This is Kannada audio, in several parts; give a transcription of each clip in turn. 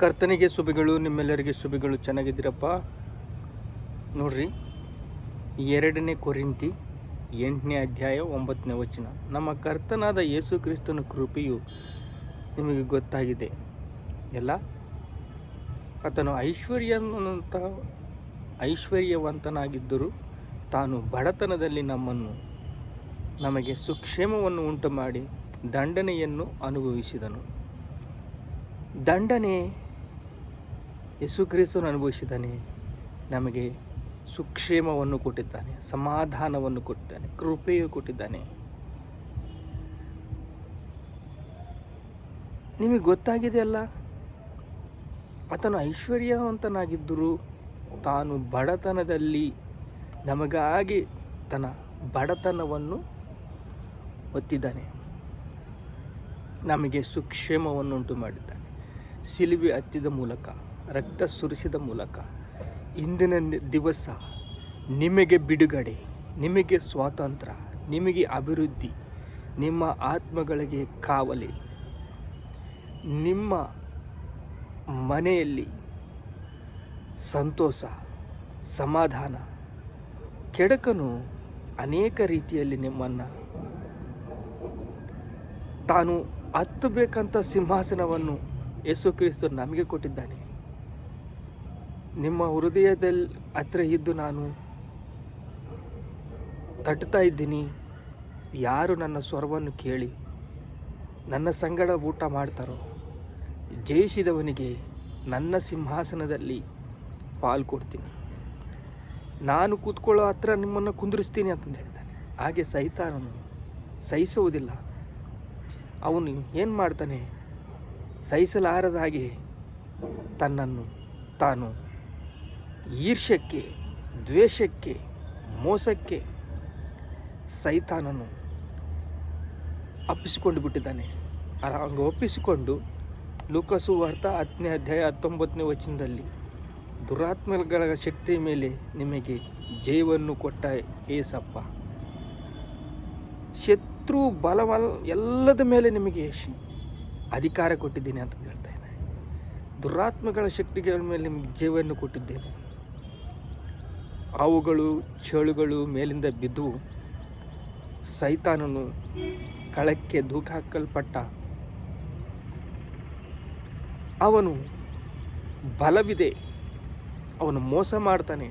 ಕರ್ತನಿಗೆ ಶುಭಗಳು, ನಿಮ್ಮೆಲ್ಲರಿಗೆ ಶುಭಗಳು. ಚೆನ್ನಾಗಿದ್ದೀರಪ್ಪ? ನೋಡ್ರಿ, ಎರಡನೇ ಕೊರಿಂತಿ ಎಂಟನೇ ಅಧ್ಯಾಯ ಒಂಬತ್ತನೇ ವಚನ. ನಮ್ಮ ಕರ್ತನಾದ ಯೇಸು ಕ್ರಿಸ್ತನ ಕೃಪೆಯು ನಿಮಗೆ ಗೊತ್ತಾಗಿದೆ. ಎಲ್ಲ? ಆತನು ಐಶ್ವರ್ಯವಂತ ಐಶ್ವರ್ಯವಂತನಾಗಿದ್ದರೂ ತಾನು ಬಡತನದಲ್ಲಿ ನಮ್ಮನ್ನು, ನಮಗೆ ಸುಕ್ಷೇಮವನ್ನು ಉಂಟು ಮಾಡಿ ದಂಡನೆಯನ್ನು ಅನುಭವಿಸಿದನು. ದಂಡನೆ ಯೇಸು ಕ್ರಿಸ್ತನು ಅನುಭವಿಸಿದ್ದಾನೆ. ನಮಗೆ ಸುಕ್ಷೇಮವನ್ನು ಕೊಟ್ಟಿದ್ದಾನೆ, ಸಮಾಧಾನವನ್ನು ಕೊಟ್ಟಿದ್ದಾನೆ, ಕೃಪೆಯು ಕೊಟ್ಟಿದ್ದಾನೆ. ನಿಮಗೆ ಗೊತ್ತಾಗಿದೆಯಲ್ಲ? ಆತನು ಐಶ್ವರ್ಯವಂತನಾಗಿದ್ದರೂ ತಾನು ಬಡತನದಲ್ಲಿ ನಮಗಾಗಿ ತನ್ನ ಬಡತನವನ್ನು ಒತ್ತಿದ್ದಾನೆ ನಮಗೆ ಸುಕ್ಷೇಮವನ್ನುಂಟು ಮಾಡಿದ್ದಾನೆ ಸಿಲುಬೆ ಹತ್ತಿದ ಮೂಲಕ. ರಕ್ತ ಸುರಿಸಿದ ಮೂಲಕ ಇಂದಿನ ದಿವಸ ನಿಮಗೆ ಬಿಡುಗಡೆ, ನಿಮಗೆ ಸ್ವಾತಂತ್ರ್ಯ ನಿಮಗೆ ಅಭಿವೃದ್ಧಿ, ನಿಮ್ಮ ಆತ್ಮಗಳಿಗೆ ಕಾವಲಿ. ನಿಮ್ಮ ಮನೆಯಲ್ಲಿ ಸಂತೋಷ, ಸಮಾಧಾನ. ಕೆಡಕನು ಅನೇಕ ರೀತಿಯಲ್ಲಿ ನಿಮ್ಮನ್ನು ತಾನು ಹತ್ತಬೇಕಂತ ಸಿಂಹಾಸನವನ್ನು ಯೇಸು ಕ್ರಿಸ್ತು ನಮಗೆ ಕೊಟ್ಟಿದ್ದಾನೆ. ನಿಮ್ಮ ಹೃದಯದಲ್ಲಿ ಹತ್ರ ಇದ್ದು ನಾನು ತಟ್ತಾ ಇದ್ದೀನಿ. ಯಾರು ನನ್ನ ಸ್ವರವನ್ನು ಕೇಳಿ ನನ್ನ ಸಂಗಡ ಊಟ ಮಾಡ್ತಾರೋ? ಜಯಿಸಿದವನಿಗೆ ನನ್ನ ಸಿಂಹಾಸನದಲ್ಲಿ ಪಾಲ್ ಕೊಡ್ತೀನಿ. ನಾನು ಕೂತ್ಕೊಳ್ಳೋ ಹತ್ರ ನಿಮ್ಮನ್ನು ಕುಂದಿರಿಸ್ತೀನಿ ಅಂತಂದು ಹೇಳ್ತಾನೆ ಹಾಗೆ ಸೈತಾನನು ಸಹಿಸುವುದಿಲ್ಲ. ಅವನು ಏನು ಮಾಡ್ತಾನೆ? ಸಹಿಸಲಾರದ ಹಾಗೆ ತನ್ನನ್ನು ತಾನು ಈರ್ಷ್ಯಕ್ಕೆ, ದ್ವೇಷಕ್ಕೆ, ಮೋಸಕ್ಕೆ ಸೈತಾನನು ಅಪ್ಪಿಸಿಕೊಂಡು ಬಿಟ್ಟಿದ್ದಾನೆ. ಹಂಗೆ ಒಪ್ಪಿಸಿಕೊಂಡು ಲೂಕಸು ವಾರ್ತ ಹತ್ತನೇ ಅಧ್ಯಾಯ ಹತ್ತೊಂಬತ್ತನೇ ವಚನದಲ್ಲಿ, ದುರಾತ್ಮಗಳ ಶಕ್ತಿ ಮೇಲೆ ನಿಮಗೆ ಜಯವನ್ನು ಕೊಟ್ಟ ಏಸಪ್ಪ. ಶತ್ರು ಬಲವ ಎಲ್ಲದ ಮೇಲೆ ನಿಮಗೆ ಅಧಿಕಾರ ಕೊಟ್ಟಿದ್ದೀನಿ ಅಂತ ಹೇಳ್ತಾ ಇದ್ದಾನೆ. ದುರಾತ್ಮಗಳ ಶಕ್ತಿಗಳ ಮೇಲೆ ನಿಮಗೆ ಜೀವವನ್ನು ಕೊಟ್ಟಿದ್ದೇನೆ. ಹಾವುಗಳು, ಚೇಳುಗಳು ಮೇಲಿಂದ ಬಿದ್ದು ಸೈತಾನನು ಕಳಕ್ಕೆ ಹಾಕಲ್ಪಟ್ಟ ಅವನು ಬಲವಿದೆ. ಅವನು ಮೋಸ ಮಾಡ್ತಾನೆ.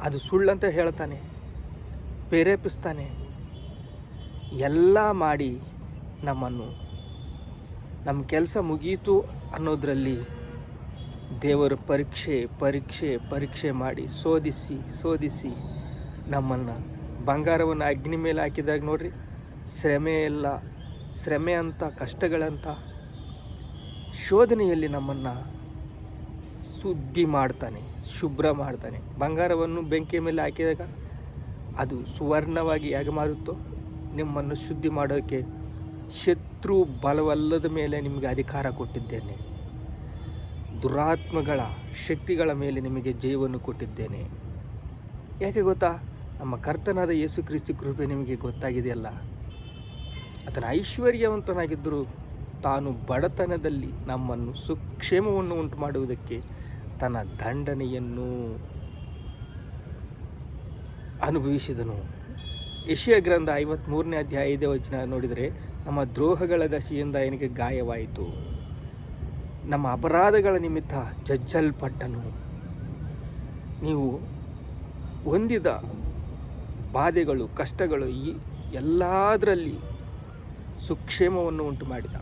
ಅದು ಸುಳ್ಳಂತ ಹೇಳ್ತಾನೆ. ಪ್ರೇರೇಪಿಸ್ತಾನೆ. ಎಲ್ಲ ಮಾಡಿ ನಮ್ಮನ್ನು ನಮ್ಮ ಕೆಲಸ ಮುಗೀತು ಅನ್ನೋದರಲ್ಲಿ ದೇವರು ಪರೀಕ್ಷೆ ಪರೀಕ್ಷೆ ಪರೀಕ್ಷೆ ಮಾಡಿ ಶೋಧಿಸಿ ಶೋಧಿಸಿ ನಮ್ಮನ್ನು ಬಂಗಾರವನ್ನು ಅಗ್ನಿ ಮೇಲೆ ಹಾಕಿದಾಗ ನೋಡ್ರಿ. ಶ್ರಮೆ ಎಲ್ಲ ಶ್ರಮೆ ಅಂತ ಕಷ್ಟಗಳಂತ ಶೋಧನೆಯಲ್ಲಿ ನಮ್ಮನ್ನು ಶುದ್ಧಿ ಮಾಡ್ತಾನೆ, ಶುಭ್ರ ಮಾಡ್ತಾನೆ. ಬಂಗಾರವನ್ನು ಬೆಂಕಿಯ ಮೇಲೆ ಹಾಕಿದಾಗ ಅದು ಸುವರ್ಣವಾಗಿ ಹೇಗೆ ಮಾರುತ್ತೋ, ನಿಮ್ಮನ್ನು ಶುದ್ಧಿ ಮಾಡೋಕ್ಕೆ ಶತ್ರು ಬಲವಲ್ಲದ ಮೇಲೆ ನಿಮಗೆ ಅಧಿಕಾರ ಕೊಟ್ಟಿದ್ದೇನೆ. ದುರಾತ್ಮಗಳ ಶಕ್ತಿಗಳ ಮೇಲೆ ನಿಮಗೆ ಜಯವನ್ನು ಕೊಟ್ಟಿದ್ದೇನೆ. ಯಾಕೆ ಗೊತ್ತಾ? ನಮ್ಮ ಕರ್ತನಾದ ಯೇಸು ಕ್ರಿಸ್ತಿ ಕೃಪೆ ನಿಮಗೆ ಗೊತ್ತಾಗಿದೆಯಲ್ಲ. ಆತನ ಐಶ್ವರ್ಯವಂತನಾಗಿದ್ದರೂ ತಾನು ಬಡತನದಲ್ಲಿ ನಮ್ಮನ್ನು ಸುಕ್ಷೇಮವನ್ನು ಉಂಟು ಮಾಡುವುದಕ್ಕೆ ತನ್ನ ದಂಡನೆಯನ್ನು ಅನುಭವಿಸಿದನು. ಯಶಿಯ ಗ್ರಂಥ ಐವತ್ತ್ಮೂರನೇ ಅಧ್ಯಾಯದ ವಚನ ನೋಡಿದರೆ, ನಮ್ಮ ದ್ರೋಹಗಳ ದಶೆಯಿಂದ ಏನಕ್ಕೆ ಗಾಯವಾಯಿತು. ನಮ್ಮ ಅಪರಾಧಗಳ ನಿಮಿತ್ತ ಜಜ್ಜಲ್ಪಟ್ಟನು. ನೀವು ಹೊಂದಿದ ಬಾಧೆಗಳು, ಕಷ್ಟಗಳು ಈ ಎಲ್ಲದರಲ್ಲಿ ಸುಕ್ಷೇಮವನ್ನು ಉಂಟು ಮಾಡಿದ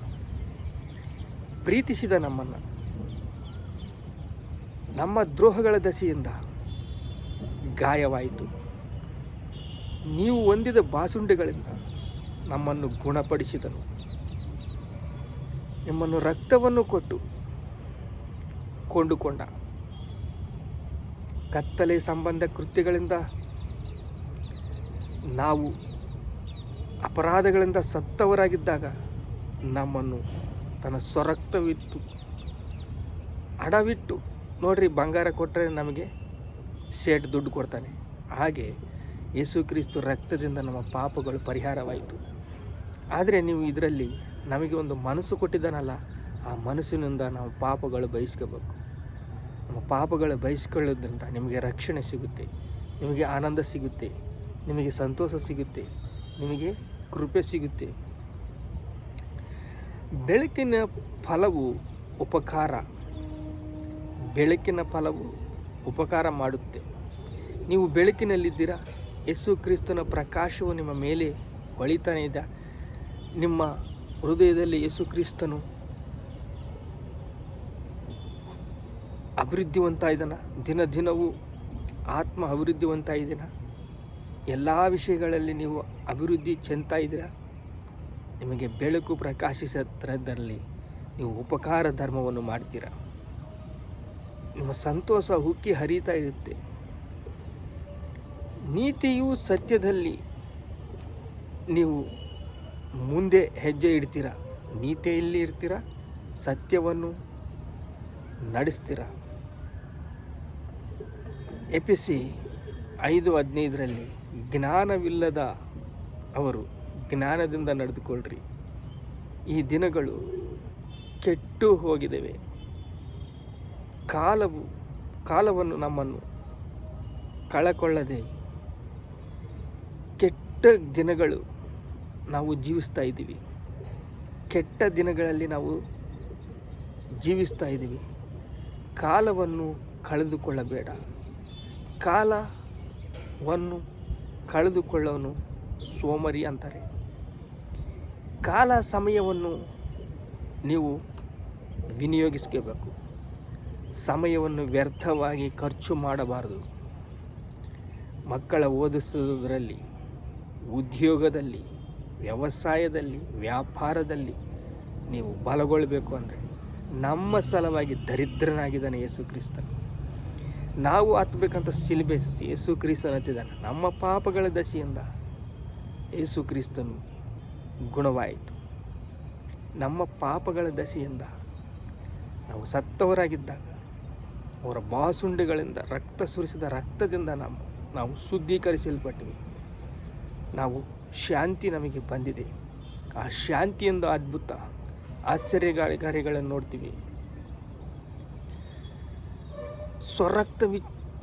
ಪ್ರೀತಿಸಿದ ನಮ್ಮನ್ನು. ನಮ್ಮ ದ್ರೋಹಗಳ ದಸೆಯಿಂದ ಗಾಯವಾಯಿತು. ನೀವು ಹೊಂದಿದ ಬಾಸುಂಡೆಗಳಿಂದ ನಮ್ಮನ್ನು ಗುಣಪಡಿಸಿದನು. ನಿಮ್ಮನ್ನು ರಕ್ತವನ್ನು ಕೊಟ್ಟು ಕೊಂಡುಕೊಂಡ. ಕತ್ತಲೆ ಸಂಬಂಧ ಕೃತ್ಯಗಳಿಂದ ನಾವು ಅಪರಾಧಗಳಿಂದ ಸತ್ತವರಾಗಿದ್ದಾಗ ನಮ್ಮನ್ನು ತನ್ನ ಸ್ವರಕ್ತವಿತ್ತು. ಅಡವಿಟ್ಟು ನೋಡ್ರಿ ಬಂಗಾರ ಕೊಟ್ಟರೆ ನಮಗೆ ಶೇಟ್ ದುಡ್ಡು ಕೊಡ್ತಾನೆ. ಹಾಗೆ ಯೇಸು ಕ್ರಿಸ್ತು ರಕ್ತದಿಂದ ನಮ್ಮ ಪಾಪಗಳು ಪರಿಹಾರವಾಯಿತು. ಆದರೆ ನೀವು ಇದರಲ್ಲಿ ನಮಗೆ ಒಂದು ಮನಸ್ಸು ಕೊಟ್ಟಿದ್ದಾನಲ್ಲ, ಆ ಮನಸ್ಸಿನಿಂದ ನಾವು ಪಾಪಗಳು ಬಯಸ್ಕೋಬೇಕು ನಮ್ಮ ಪಾಪಗಳು ಬಯಸ್ಕೊಳ್ಳೋದ್ರಿಂದ ನಿಮಗೆ ರಕ್ಷಣೆ ಸಿಗುತ್ತೆ, ನಿಮಗೆ ಆನಂದ ಸಿಗುತ್ತೆ, ನಿಮಗೆ ಸಂತೋಷ ಸಿಗುತ್ತೆ, ನಿಮಗೆ ಕೃಪೆ ಸಿಗುತ್ತೆ. ಬೆಳಕಿನ ಫಲವು ಉಪಕಾರ. ಬೆಳಕಿನ ಫಲವು ಉಪಕಾರ ಮಾಡುತ್ತೆ. ನೀವು ಬೆಳಕಿನಲ್ಲಿದ್ದೀರಾ? ಯೇಸು ಕ್ರಿಸ್ತನ ಪ್ರಕಾಶವು ನಿಮ್ಮ ಮೇಲೆ ಹೊಳಿತಾನೆ ಇದೆ. ನಿಮ್ಮ ಹೃದಯದಲ್ಲಿ ಯೇಸು ಕ್ರಿಸ್ತನು ಅಭಿವೃದ್ಧಿವಂತ ಇದ್ದಾನ ದಿನ ದಿನವೂ ಆತ್ಮ ಅಭಿವೃದ್ಧಿವಂತ ಇದ್ದೀನ ಎಲ್ಲ ವಿಷಯಗಳಲ್ಲಿ ನೀವು ಅಭಿವೃದ್ಧಿ ಚೆಂತಾ ಇದ್ದೀರಾ ನಿಮಗೆ ಬೆಳಕು ಪ್ರಕಾಶಿಸದ್ರಲ್ಲಿ ನೀವು ಉಪಕಾರ ಧರ್ಮವನ್ನು ಮಾಡ್ತೀರಾ. ನಿಮ್ಮ ಸಂತೋಷ ಉಕ್ಕಿ ಹರಿತಾ ಇರುತ್ತೆ. ನೀತಿಯು ಸತ್ಯದಲ್ಲಿ ನೀವು ಮುಂದೆ ಹೆಜ್ಜೆ ಇಡ್ತೀರಾ, ನೀತಿಯಲ್ಲಿ ಇರ್ತೀರಾ, ಸತ್ಯವನ್ನು ನಡೆಸ್ತೀರಾ. ಎ ಸಿ ಐದು ಹದಿನೈದರಲ್ಲಿ ಜ್ಞಾನವಿಲ್ಲದ ಅವರು ಜ್ಞಾನದಿಂದ ನಡೆದುಕೊಳ್ಳ್ರಿ ಈ ದಿನಗಳು ಕೆಟ್ಟು ಹೋಗಿದ್ದೇವೆ ಕಾಲವು, ಕಾಲವನ್ನು ನಮ್ಮನ್ನು ಕಳಕೊಳ್ಳದೆ ಕೆಟ್ಟ ದಿನಗಳು ನಾವು ಜೀವಿಸ್ತಾ ಇದ್ದೀವಿ. ಕೆಟ್ಟ ದಿನಗಳಲ್ಲಿ ನಾವು ಜೀವಿಸ್ತಾ ಇದ್ದೀವಿ. ಕಾಲವನ್ನು ಕಳೆದುಕೊಳ್ಳಬೇಡ. ಕಾಲವನ್ನು ಕಳೆದುಕೊಳ್ಳೋನು ಸೋಮರಿ ಅಂತಾರೆ. ಕಾಲ ಸಮಯವನ್ನು ನೀವು ವಿನಿಯೋಗಿಸ್ಕೋಬೇಕು. ಸಮಯವನ್ನು ವ್ಯರ್ಥವಾಗಿ ಖರ್ಚು ಮಾಡಬಾರದು. ಮಕ್ಕಳ ಓದಿಸುವುದರಲ್ಲಿ, ಉದ್ಯೋಗದಲ್ಲಿ, ವ್ಯವಸಾಯದಲ್ಲಿ, ವ್ಯಾಪಾರದಲ್ಲಿ ನೀವು ಬಲಗೊಳ್ಳಬೇಕು ಅಂದರೆ ನಮ್ಮ ಸಲವಾಗಿ ದರಿದ್ರನಾಗಿದ್ದಾನೆ ಯೇಸು ಕ್ರಿಸ್ತನು. ನಾವು ಹತ್ತಬೇಕಂತ ಸಿಲ್ಬೆ ಯೇಸು ಕ್ರಿಸ್ತನ ಹತ್ತಿದ್ದಾನೆ. ನಮ್ಮ ಪಾಪಗಳ ದಶೆಯಿಂದ ಯೇಸು ಕ್ರಿಸ್ತನು ಗುಣವಾಯಿತು. ನಮ್ಮ ಪಾಪಗಳ ದಶೆಯಿಂದ ನಾವು ಸತ್ತವರಾಗಿದ್ದಾಗ, ಅವರ ಬಾಸುಂಡೆಗಳಿಂದ, ರಕ್ತ ಸುರಿಸಿದ ರಕ್ತದಿಂದ ನಾವು ನಾವು ಶುದ್ಧೀಕರಿಸಲ್ಪಟ್ಟಿವಿ. ನಾವು ಶಾಂತಿ ನಮಗೆ ಬಂದಿದೆ. ಆ ಶಾಂತಿಯಿಂದ ಅದ್ಭುತ ಆಶ್ಚರ್ಯಗಾರಿಗಳನ್ನು ನೋಡ್ತೀವಿ. ಸ್ವರಕ್ತ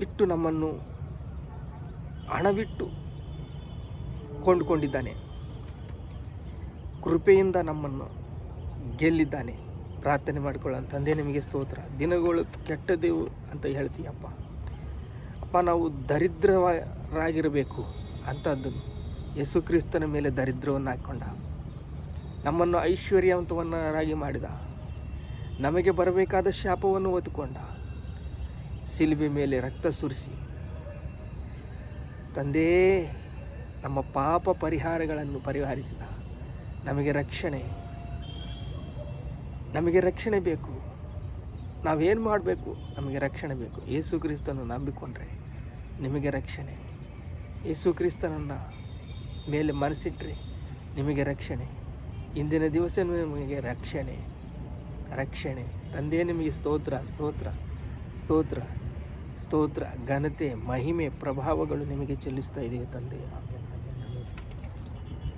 ಇಟ್ಟು ನಮ್ಮನ್ನು ಹಣವಿಟ್ಟು ಕೊಂಡುಕೊಂಡಿದ್ದಾನೆ. ಕೃಪೆಯಿಂದ ನಮ್ಮನ್ನು ಗೆಲ್ಲಿದ್ದಾನೆ. ಪ್ರಾರ್ಥನೆ ಮಾಡಿಕೊಳ್ಳೋ ತಂದೆ, ನಿಮಗೆ ಸ್ತೋತ್ರ. ದಿನಗಳು ಕೆಟ್ಟದೇವು ಅಂತ ಹೇಳ್ತೀಯಪ್ಪ. ಅಪ್ಪ, ನಾವು ದರಿದ್ರರಾಗಿರಬೇಕು ಅಂಥದ್ದನ್ನು ಯೇಸು ಕ್ರಿಸ್ತನ ಮೇಲೆ ದರಿದ್ರವನ್ನು ಹಾಕ್ಕೊಂಡ. ನಮ್ಮನ್ನು ಐಶ್ವರ್ಯವಂತವನ್ನರಾಗಿ ಮಾಡಿದ. ನಮಗೆ ಬರಬೇಕಾದ ಶಾಪವನ್ನು ಹೊತ್ತುಕೊಂಡ. ಸಿಲುಬೆ ಮೇಲೆ ರಕ್ತ ಸುರಿಸಿ. ತಂದೆ, ನಮ್ಮ ಪಾಪ ಪರಿಹಾರಗಳನ್ನು ಪರಿಹರಿಸಿದ. ನಮಗೆ ರಕ್ಷಣೆ. ನಮಗೆ ರಕ್ಷಣೆ ಬೇಕು. ನಾವೇನು ಮಾಡಬೇಕು? ನಮಗೆ ರಕ್ಷಣೆ ಬೇಕು. ಯೇಸು ಕ್ರಿಸ್ತನು ನಂಬಿಕೊಂಡ್ರೆ ನಿಮಗೆ ರಕ್ಷಣೆ. ಯೇಸು ಕ್ರಿಸ್ತನನ್ನು ಮೇಲೆ ಮನಸ್ಸಿಟ್ರೆ ನಿಮಗೆ ರಕ್ಷಣೆ. ಇಂದಿನ ದಿವಸ ನಿಮಗೆ ರಕ್ಷಣೆ. ರಕ್ಷಣೆ. ತಂದೆ, ನಿಮಗೆ ಸ್ತೋತ್ರ ಸ್ತೋತ್ರ ಸ್ತೋತ್ರ. ಸ್ತೋತ್ರ ಘನತೆ ಮಹಿಮೆ ಪ್ರಭಾವಗಳು ನಿಮಗೆ ಚೆಲ್ಲಿಸ್ತಾ ಇದೆ ತಂದೆ?